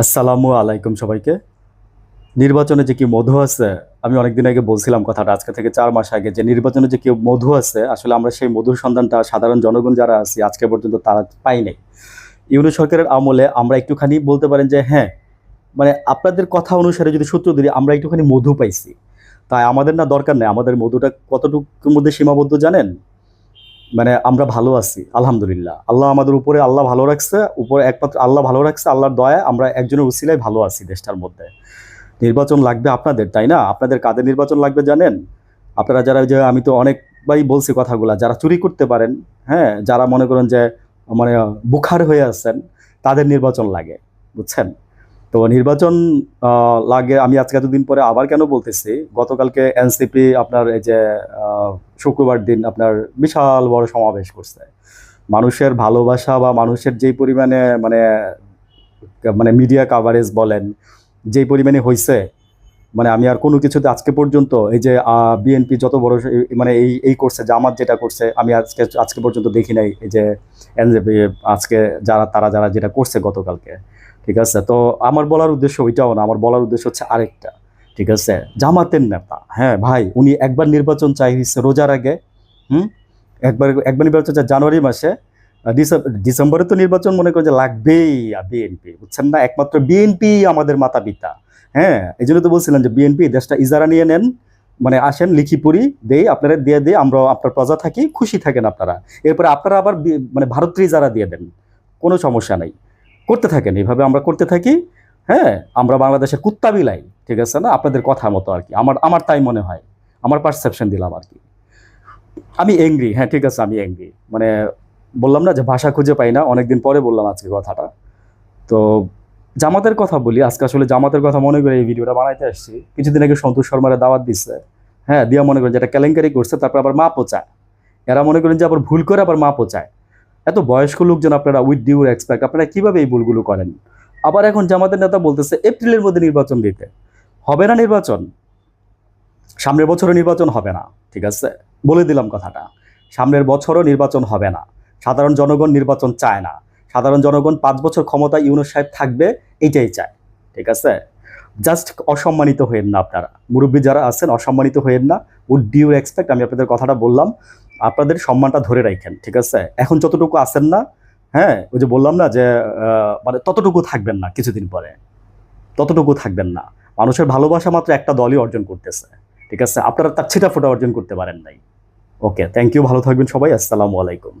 আসসালামু আলাইকুম সবাইকে। নির্বাচনে যে কি মধু আছে, আমি অনেকদিন আগে বলছিলাম কথাটা, আজকে থেকে চার মাস আগে যে নির্বাচনে যে কি মধু আছে, আসলে আমরা সেই মধুর সন্ধানটা সাধারণ জনগণ যারা আছি, আজকে পর্যন্ত তারা পাই নাই। ইউনি সরকারের আমলে আমরা একটুখানি বলতে পারেন যে হ্যাঁ মানে আপনাদের কথা অনুসারে যদি সূত্র ধরি, আমরা একটুখানি মধু পাইছি। তাই আমাদের না দরকার নেই, আমাদের মধুটা কতটুকুর মধ্যে সীমাবদ্ধ জানেন? মানে আমরা ভালো আছি, আলহামদুলিল্লাহ। আল্লাহ আমাদের উপরে আল্লাহ ভালো রাখছে, উপরে একমাত্র আল্লাহ ভালো রাখছে, আল্লাহর দয়া আমরা একজনের উসিলায় ভালো আছি দেশটার মধ্যে। নির্বাচন লাগবে আপনাদের, তাই না? আপনাদের কাদের নির্বাচন লাগবে জানেন? আপনারা যারা যে, আমি তো অনেকবারই বলছি কথাগুলা, যারা চুরি করতে পারেন হ্যাঁ যারা মনে করেন যে মানে বুখার হয়ে আছেন, তাদের নির্বাচন লাগে, বুঝছেন? তো নির্বাচন লাগে, আমি আজকে এতদিন পরে আবার কেন বলতেছি? গতকালকে এনসিপি আপনার এই যে শুক্রবার দিন আপনার বিশাল বড় সমাবেশ করছে। মানুষের ভালোবাসা বা মানুষের যেই পরিমাণে মানে মানে মিডিয়া কাভারেজ বলেন, যেই পরিমাণে হয়েছে মানে আমি আর কোনো কিছুতে আজকে পর্যন্ত এই যে বিএনপি যত বড় মানে এই এই করছে, জামাত যেটা করছে, আমি আজকে আজকে পর্যন্ত দেখি নাই এই যে NJP আজকে যারা, তারা যারা যেটা করছে গতকালকে। ঠিক আছে? তো আমার বলার উদ্দেশ্য ওইটাও না, আমার বলার উদ্দেশ্য হচ্ছে আরেকটা, ঠিক আছে? জামাতের নেতা হ্যাঁ ভাই, উনি একবার নির্বাচন চাই হচ্ছে রোজার আগে, হুম? একবার একবার নির্বাচন চাই জানুয়ারি মাসে ডিসেম্বরে তো নির্বাচন মনে করে যে লাগবেই বিএনপি, বুঝছেন না? একমাত্র বিএনপি আমাদের মাতা পিতা হ্যাঁ? এই জন্য তো বলছিলাম যে বিএনপি দেশটা ইজারা নিয়ে নেন মানে আসেন লিখিপুরি, দেই, আপনারা দিয়ে দিয়ে আমরা আপনার প্রজা থাকি, খুশি থাকেন আপনারা। এরপরে আপনারা আবার মানে ভারতের ইজারা দিয়ে দেন, কোনো সমস্যা নাই। করতে থাকেন, এইভাবে আমরা করতে থাকি হ্যাঁ? আমরা বাংলাদেশের কুত্তা বিলাই, ঠিক আছে না? আপনাদের কথা মতো আর কি। আমার আমার তাই মনে হয়। আমার পারসেপশন দিলাম আর কি। আমি এংরি হ্যাঁ ঠিক আছে, আমি এংরি মানে বললাম না যে ভাষা খুঁজে পাই না, অনেকদিন পরে বললাম আজকে কথাটা। তো জামাতের কথা বলি, আজকে আসলে জামাতের কথা মনে করে এই ভিডিওটা বানাইতে আসছি। কিছুদিন আগে সন্তোষ শর্মারে দাওয়াত দিচ্ছে হ্যাঁ দিয়া মনে করেন যেটা কেলেঙ্কারি করছে, তারপর আবার মা পোচায় এরা মনে করেন যে আবার ভুল করে আবার মা পোচায় এত বয়স্ক লোকজন আপনারা উইথ ডিউ এক্সপেক্ট আপনারা কীভাবে এই ভুলগুলো করেন? আবার এখন জামাতের নেতা বলতেছে এপ্রিলের মধ্যে নির্বাচন দিতে। হবে না নির্বাচন? সামনের বছরও নির্বাচন হবে না, ঠিক আছে? বলে দিলাম কথাটা। সামনের বছরও নির্বাচন হবে না। সাধারণ জনগণ নির্বাচন চায় না। সাধারণ জনগণ পাঁচ বছর ক্ষমতায় ইউনুস সাহেব থাকবে, এইটাই চায়, ঠিক আছে? জাস্ট অসম্মানিত হয়েন না আপনারা। মুরব্বী যারা আছেন, অসম্মানিত হয়েন না। উড ডিউ এক্সপেক্ট আমি আপনাদের কথাটা বললাম। আপনাদের সম্মানটা ধরে রাখেন, ঠিক আছে? এখন যতটুকু আছেন না হ্যাঁ ওই যে বললাম না যে মানে ততটুকু থাকবেন না কিছুদিন পরে। ততটুকু থাকবেন না। মানুষের ভালোবাসা মাত্র একটা দলই অর্জন করতেছে, ঠিক আছে? আপনারা তার ছিটা ফোটা অর্জন করতে পারেন নাই। ওকে থ্যাংক ইউ ভালো থাকবেন সবাই, আসসালামু আলাইকুম।